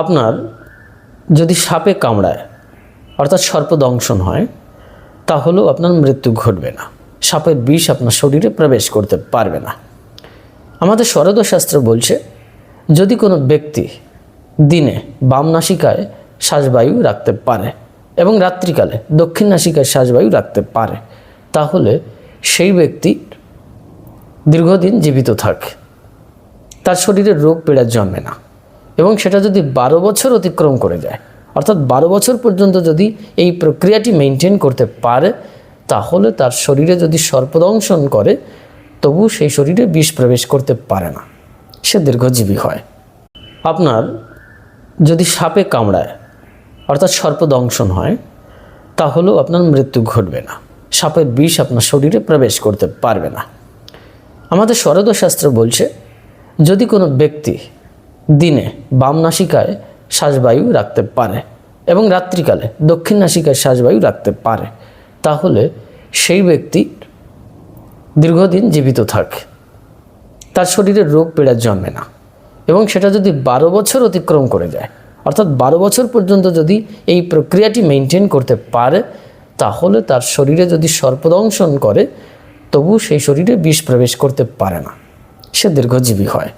আপনার যদি সাপে কামড়ায়, অর্থাৎ সর্পদংশন হয়, তাহলেও আপনার মৃত্যু ঘটবে না। সাপের বিষ আপনার শরীরে প্রবেশ করতে পারবে না। আমাদের শাস্ত্র বলছে, যদি কোনো ব্যক্তি দিনে বাম নাসিকায় শ্বাসবায়ু রাখতে পারে এবং রাত্রিকালে দক্ষিণ নাসিকায় শ্বাসবায়ু রাখতে পারে, তাহলে সেই ব্যক্তি দীর্ঘদিন জীবিত থাকে। তার শরীরে রোগ পীড়া জন্মে না। এবং সেটা যদি বারো বছর অতিক্রম করে যায়, অর্থাৎ বারো বছর পর্যন্ত যদি এই প্রক্রিয়াটি মেনটেন করতে পারে, তাহলে তার শরীরে যদি সর্পদংশন করে, তবু সেই শরীরে বিষ প্রবেশ করতে পারে না। সে দীর্ঘজীবী হয়। আপনার যদি সাপে কামড়ায়, অর্থাৎ সর্পদংশন হয়, তাহলেও আপনার মৃত্যু ঘটবে না। সাপের বিষ আপনার শরীরে প্রবেশ করতে পারবে না। আমাদের শাস্ত্র বলছে, যদি কোনো ব্যক্তি দিনে বাম নাসিকায় শ্বাসবায়ু রাখতে পারে এবং রাত্রিকালে দক্ষিণ নাসিকায় শ্বাসবায়ু রাখতে পারে। তাহলে সেই ব্যক্তি দীর্ঘদিন জীবিত থাকে। তার শরীরে রোগ পীড়া জন্মে না এবং সেটা যদি বারো বছর অতিক্রম করে যায়, অর্থাৎ বারো বছর পর্যন্ত যদি এই প্রক্রিয়াটি মেনটেন করতে পারে, তাহলে তার শরীরে যদি সর্পদংশন করে, তবু সেই শরীরে বিষ প্রবেশ করতে পারে না। সে দীর্ঘজীবী হয়।